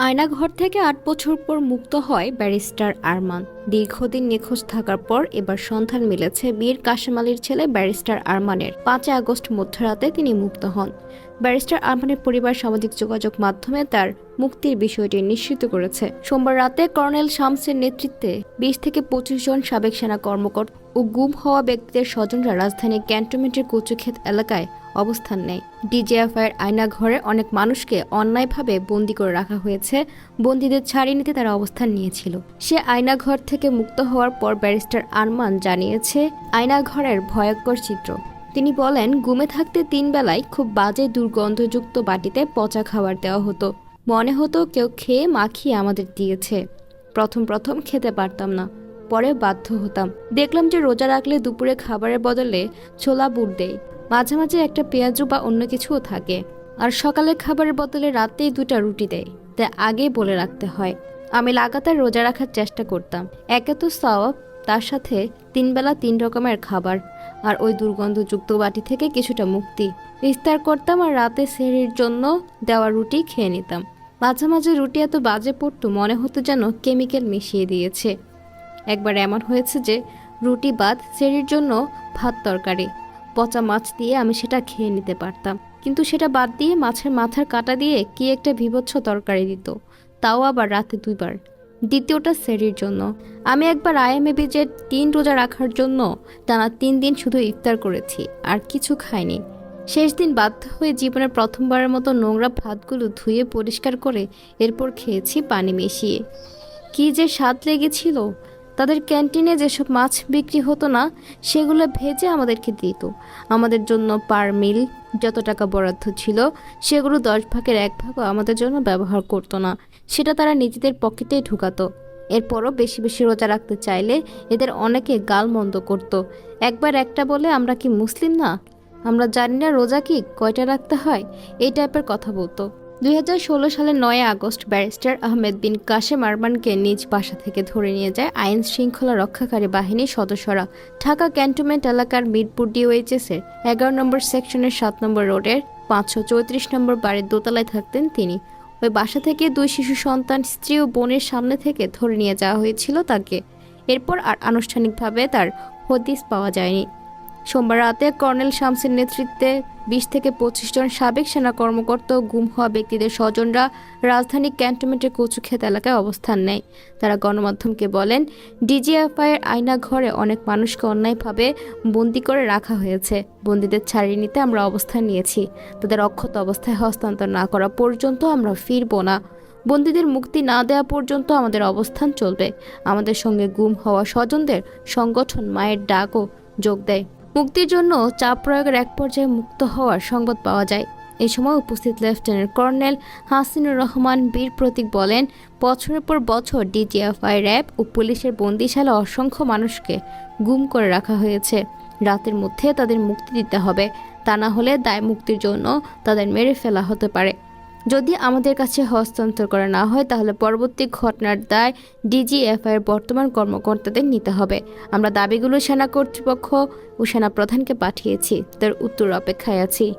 আয়নাঘর থেকে আট বছর পর মুক্ত হয় ব্যারিস্টার আরমান। দীর্ঘদিন নিখোঁজ থাকার পর এবার সন্ধান মিলেছে বীর কাশেম আলীর ছেলে ব্যারিস্টার আরমানের। পাঁচই আগস্ট মধ্যরাতে তিনি মুক্ত হন। ব্যারিস্টার আরমানের পরিবার সামাজিক যোগাযোগ মাধ্যমে তার মুক্তির বিষয়টি নিশ্চিত করেছে। সোমবার রাতে কর্নেল শামসের নেতৃত্বে বিশ থেকে পঁচিশ জন সাবেক সেনা কর্মকর্তা ও গুম হওয়া ব্যক্তিদের স্বজনরা রাজধানীর ক্যান্টনমেন্টের কচুক্ষেত এলাকায় অবস্থান নেয়। ডিজিএফআইয়ের আয়নাঘরে অনেক মানুষকে অন্যায়ভাবে বন্দি করে রাখা হয়েছে। বন্দীদের ছাড়িয়ে নিতে তারা অবস্থান নিয়েছিল। সে আয়নাঘর থেকে মুক্ত হওয়ার পর ব্যারিস্টার আরমান জানিয়েছে আয়নাঘরের ভয়ঙ্কর চিত্র। তিনি বলেন গুমে থাকতে তিন বেলায় খুব বাজে দুর্গন্ধযুক্ত বাটিতে পচা খাবার দেওয়া হতো। মনে হতো কেউ খেয়ে মাখিয়ে আমাদের দিয়েছে। প্রথম প্রথম খেতে পারতাম না। পরে বাধ্য হতাম। দেখলাম যে রোজা রাখলে দুপুরে খাবারের বদলে ছোলা বুট দেয় মাঝে মাঝে একটা পেঁয়াজু বা অন্য কিছুও থাকে। আর সকালের খাবারের বদলে রাতেই দুটা রুটি দেয় তাই আগেই বলে রাখতে হয়। আমি লাগাতার রোজা রাখার চেষ্টা করতাম। একে তো সওয়াব, তার সাথে তিনবেলা তিন রকমের খাবার, আর ওই দুর্গন্ধযুক্ত বাটি থেকে কিছুটা মুক্তি। ইস্তার করতাম আর রাতে সেহরির জন্য দেওয়া রুটি খেয়ে নিতাম। মাঝে মাঝে রুটি এত বাজে পড়তো, মনে হতো যেন কেমিক্যাল মিশিয়ে দিয়েছে। একবার এমন হয়েছে যে, রুটি বাদ সেরির জন্য ভাত তরকারি, পচা মাছ দিয়ে আমি সেটা খেয়ে নিতে পারতাম। কিন্তু সেটা বাদ দিয়ে মাছের মাথার কাটা দিয়ে কি একটা বিভৎস তরকারি দিত। তাও আবার রাতে দুইবার। দ্বিতীয়টা সেরির জন্য। আমি একবার আইএমএ যে তিন রোজা রাখার জন্য টানা তিন দিন শুধু ইফতার করেছি, আর কিছু খাইনি। শেষ দিন বাধ্য হয়ে জীবনের প্রথমবারের মতো নোংরা ভাতগুলো ধুয়ে পরিষ্কার করে এরপর খেয়েছি পানি মিশিয়ে। কি যে স্বাদ লেগেছিল তাদের ক্যান্টিনে যেসব মাছ বিক্রি হতো না, সেগুলো ভেজে আমাদেরকে দিত। আমাদের জন্য পার মিল যত টাকা বরাদ্দ ছিল, সেগুলো দশ ভাগের এক ভাগও আমাদের জন্য ব্যবহার করতো না। সেটা তারা নিজেদের পকেটেই ঢুকাতো। এরপরও বেশি বেশি রোজা রাখতে চাইলে এদের অনেকে গাল মন্দ করতো। একবার একটা বলে, আমরা কি মুসলিম না? আমরা জানি না রোজা কি, কয়টা রাখতে হয়? এই টাইপের কথা বলতো। দুই সালের নয় আগস্ট ব্যারিস্টার আহমেদ বিন কাশেম আরমানকে নিজ বাসা থেকে ধরে নিয়ে যায় আইন শৃঙ্খলা রক্ষাকারী বাহিনীর সদস্যরা। ঢাকা ক্যান্টনমেন্ট এলাকার মিরপুর ডিওএইচএসের এগারো নম্বর সেকশনের সাত নম্বর রোডের পাঁচশো চৌত্রিশ নম্বর বাড়ির দোতলায় থাকতেন তিনি। ওই বাসা থেকে দুই শিশু সন্তান, স্ত্রী ও বোনের সামনে থেকে ধরে নিয়ে যাওয়া হয়েছিল তাকে। এরপর আর আনুষ্ঠানিকভাবে তার হদিস পাওয়া যায়নি। সোমবার রাতে কর্নেল শামসের নেতৃত্বে বিশ থেকে পঁচিশ জন সাবেক সেনা কর্মকর্তা গুম হওয়া ব্যক্তিদের স্বজনরা রাজধানী ক্যান্টনমেন্টের কচুক্ষেত এলাকায় অবস্থান নেয়। তারা গণমাধ্যমকে বলেন, ডিজিএফআইয়ের আয়না ঘরে অনেক মানুষকে অন্যায়ভাবে বন্দি করে রাখা হয়েছে। বন্দীদের ছাড়িয়ে নিতে আমরা অবস্থান নিয়েছি। তাদের অক্ষত অবস্থায় হস্তান্তর না করা পর্যন্ত আমরা ফিরব না। বন্দীদের মুক্তি না দেওয়া পর্যন্ত আমাদের অবস্থান চলবে। আমাদের সঙ্গে গুম হওয়া স্বজনদের সংগঠন মায়ের ডাকও যোগ দেয়। মুক্তির জন্য চাপ প্রয়োগের এক পর্যায়ে মুক্ত হওয়ার সংবাদ পাওয়া যায়। এই সময় উপস্থিত লেফটেন্যান্ট কর্নেল হাসিনুর রহমান বীর প্রতীক বলেন, বছরের পর বছর ডিজিএফআই র্যাব ও পুলিশের বন্দিশালা অসংখ্য মানুষকে গুম করে রাখা হয়েছে। রাতের মধ্যে তাদের মুক্তি দিতে হবে। তা না হলে দায় মুক্তির জন্য তাদের মেরে ফেলা হতে পারে। যদি আমাদের কাছে হস্তান্তর করা না হয়, তাহলে পরবর্তী ঘটনার দায় ডিজিএফআই এর বর্তমান কর্মকর্তাদের নিতে হবে। আমরা দাবিগুলো সেনা কর্তৃপক্ষ ও সেনা প্রধানকে পাঠিয়েছি তার উত্তর অপেক্ষায় আছি।